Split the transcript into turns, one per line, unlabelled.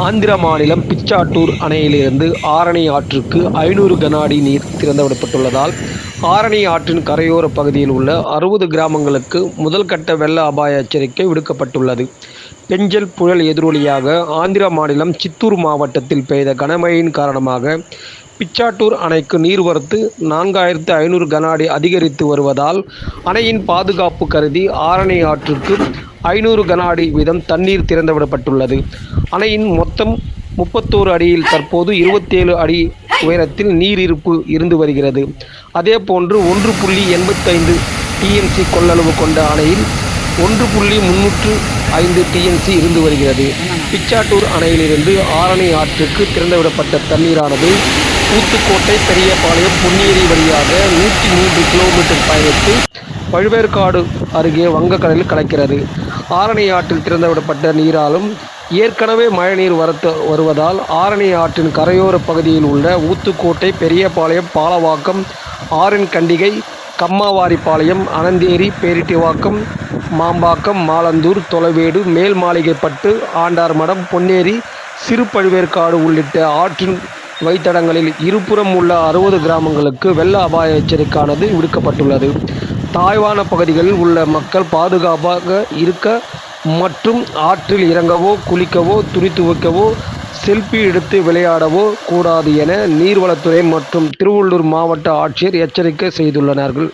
ஆந்திர மாநிலம் பிச்சாட்டூர் அணையிலிருந்து ஆரணி ஆற்றுக்கு ஐநூறு கன அடி நீர் திறந்துவிடப்பட்டுள்ளதால் ஆரணி ஆற்றின் கரையோர பகுதியில் உள்ள அறுபது கிராமங்களுக்கு முதல்கட்ட வெள்ள அபாய எச்சரிக்கை விடுக்கப்பட்டுள்ளது. பெஞ்சல் புயல் எதிரொலியாக ஆந்திர மாநிலம் சித்தூர் மாவட்டத்தில் பெய்த கனமழையின் காரணமாக பிச்சாட்டூர் அணைக்கு நீர்வரத்து நான்காயிரத்து ஐநூறு கன அடி அதிகரித்து வருவதால் அணையின் பாதுகாப்பு கருதி ஆரணி ஆற்றுக்கு ஐநூறு கன அடி வீதம் தண்ணீர் திறந்துவிடப்பட்டுள்ளது. அணையின் மொத்தம் முப்பத்தோரு அடியில் தற்போது இருபத்தேழு அடி உயரத்தில் நீர் இருப்பு இருந்து வருகிறது. அதே போன்று ஒன்று புள்ளி எண்பத்தைந்து டிஎம்சி கொள்ளளவு கொண்ட அணையில் ஒன்று புள்ளி முன்னூற்று ஐந்து டிஎம்சி இருந்து வருகிறது. பிச்சாட்டூர் அணையிலிருந்து ஆரணி ஆற்றுக்கு திறந்துவிடப்பட்ட தண்ணீரானது ஊத்துக்கோட்டை பெரியபாளையம் பொன்னேரி வழியாக நூற்றி மூன்று கிலோமீட்டர் பயணித்து பழுவேற்காடு அருகே வங்கக்கடலில் கலக்கிறது. ஆரணி ஆற்றில் திறந்துவிடப்பட்ட நீராலும் ஏற்கனவே மழைநீர் வரத்து வருவதால் ஆரணி ஆற்றின் கரையோர பகுதியில் உள்ள ஊத்துக்கோட்டை பெரியபாளையம் பாலவாக்கம் ஆரின் கண்டிகை கம்மாவாரிப்பாளையம் அனந்தேரி பேரிட்டிவாக்கம் மாம்பாக்கம் மாலந்தூர் தொலைவேடு மேல் மாளிகைப்பட்டு ஆண்டார் ஆண்டார்மடம் பொன்னேரி சிறுபழுவேற்காடு உள்ளிட்ட ஆற்றின் வைத்தடங்களில் இருபுறம் உள்ள அறுபது கிராமங்களுக்கு வெள்ள அபாய எச்சரிக்கையானது விடுக்கப்பட்டுள்ளது. தாழ்வான பகுதிகளில் உள்ள மக்கள் பாதுகாப்பாக இருக்க மற்றும் ஆற்றில் இறங்கவோ குளிக்கவோ துணி துவைக்கவோ செல்ஃபி எடுத்து விளையாடவோ கூடாது என நீர்வளத்துறை மற்றும் திருவள்ளூர் மாவட்ட ஆட்சியர் எச்சரிக்கை செய்துள்ளனர்கள்.